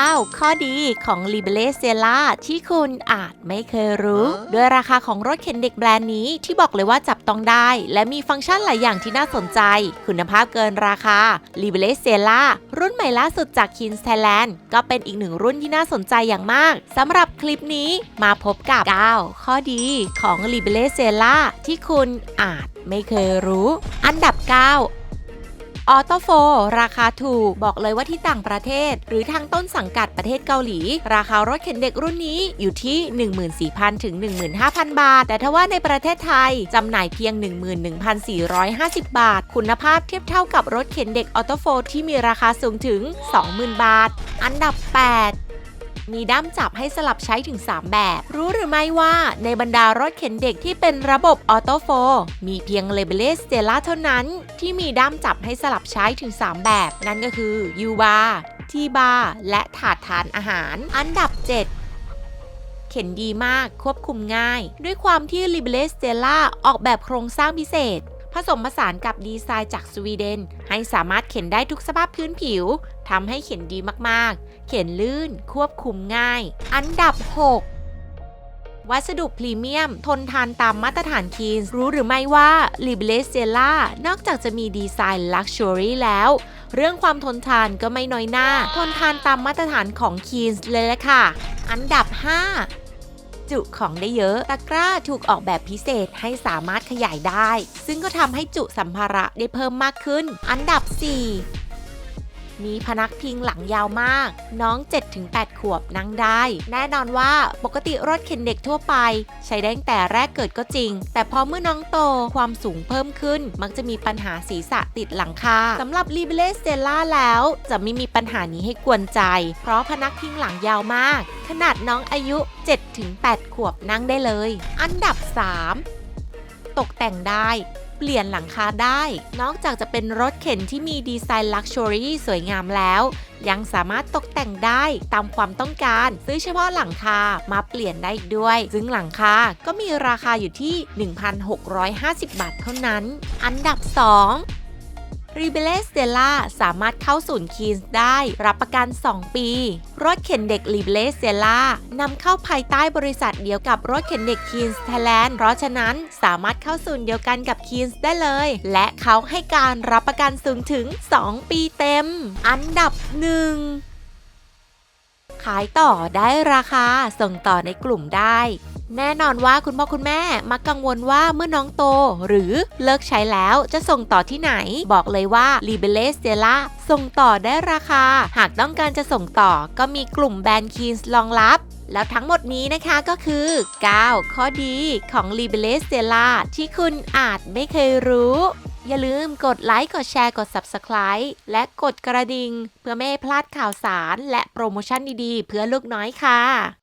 9 ข้อดีของ l i b e r e s e l a ที่คุณอาจไม่เคยรู้ ด้วยราคาของรถเข็นเด็กแบรนด์นี้ที่บอกเลยว่าจับต้องได้ และมีฟังก์ชันหลายอย่างที่น่าสนใจ คุณภาพเกินราคา l i b e r e s e l a รุ่นใหม่ล่าสุดจาก k i n s Thailand ก็เป็นอีกหนึ่งรุ่นที่น่าสนใจอย่างมากสำหรับคลิปนี้มาพบกับ 9 ข้อดีของ l i b e r e s e l a ที่คุณอาจไม่เคยรู้ อันดับ 9 ออโตโฟราคาถูก บอกเลยว่าที่ต่างประเทศ หรือทางต้นสังกัดประเทศเกาหลี ราคารถเข็นเด็กรุ่นนี้อยู่ที่ 14,000 ถึง 15,000 บาท แต่ถ้าว่าในประเทศไทยจำหน่ายเพียง 11,450 บาท คุณภาพเทียบเท่ากับรถเข็นเด็กออโตโฟที่มีราคาสูงถึง 20,000 บาท อันดับ 8 มีด้ามจับให้สลับใช้ถึง 3 แบบ รู้หรือไม่ว่าในบรรดารถเข็นเด็กที่เป็นระบบออโตโฟมีเพียงเลเบเลสเ e ล่าเท่านั้น ที่มีด้ามจับให้สลับใช้ถึง 3 แบบ นั่นก็คือ U bar T bar และถาดทานอาหาร อันดับ 7เข็นดีมากควบคุมง่าย ด้วยความที่ l i b e r e s t e l l a ออกแบบโครงสร้างพิเศษ ผสมผสานกับดีไซน์จากสวีเดน ให้สามารถเข็นได้ทุกสภาพพื้นผิวทำให้เข็นดีมากๆ เข็นลื่น ควบคุมง่าย อันดับ 6วัสดุพรีเมียม ทนทานตามมาตรฐานคีนรู้หรือไม่ว่า l i b e r e s t e l l a นอกจากจะมีดีไซน์ลักชัวรี่แล้ว เรื่องความทนทานก็ไม่น้อยหน้า ทนทานตามมาตรฐานของคีนเลยละค่ะ อันดับ 5 จุของได้เยอะ ตะกร้าถูกออกแบบพิเศษให้สามารถขยายได้ ซึ่งก็ทำให้จุสัมภาระได้เพิ่มมากขึ้น อันดับ 4 มีพนักพิงหลังยาวมาก น้อง 7-8 ขวบนั่งได้ แน่นอนว่าปกติรถเข็นเด็กทั่วไป ใช้ได้ตั้งแต่แรกเกิดก็จริง แต่พอเมื่อน้องโตความสูงเพิ่มขึ้น มักจะมีปัญหาศีรษะติดหลังคาสำหรับ l i b e r e s t e l l a แล้ว จะไม่มีปัญหานี้ให้กวนใจ เพราะพนักพิงหลังยาวมาก ขนาดน้องอายุ 7-8 ขวบนั่งได้เลย อันดับ 3 ตกแต่งได้ เปลี่ยนหลังคาได้ นอกจากจะเป็นรถเข็นที่มีดีไซน์ลักชัวรี่สวยงามแล้ว ยังสามารถตกแต่งได้ตามความต้องการ ซื้อเฉพาะหลังคามาเปลี่ยนได้อีกด้วย ซึ่งหลังคาก็มีราคาอยู่ที่ 1,650 บาทเท่านั้น อันดับ 2 r e b e l e s t e l l a สามารถเข้าศูนย์คีนส์ได้ รับประกัน 2 ปี รถเข็นเด็ก r e b e l e s t e l l a นำเข้าภายใต้บริษัทเดียวกับรถเข็นเด็กคีนส์ไทยแลนด์เพราะฉะนั้นสามารถเข้าศูนย์เดียวกันกับคีนส์ได้เลย และเขาให้การรับประกันสูงถึง 2 ปีเต็ม อันดับ 1 ขายต่อได้ราคาส่งต่อในกลุ่มได้ แน่นอนว่าคุณพ่อคุณแม่มักกังวลว่าเมื่อน้องโต หรือเลิกใช้แล้วจะส่งต่อที่ไหน บอกเลยว่า l i b e r e s t e l l a ส่งต่อได้ราคา หากต้องการจะส่งต่อก็มีกลุ่มแบรนด์คีนส์รองรับแล้วทั้งหมดนี้นะคะก็คือ 9 ข้อดีของ l i b e r e s t e l l a ที่คุณอาจไม่เคยรู้ อย่าลืมกดไลค์ กดแชร์ กด Subscribe และกดกระดิ่ง เพื่อไม่ให้พลาดข่าวสาร และโปรโมชั่นดีๆ เพื่อลูกน้อยค่ะ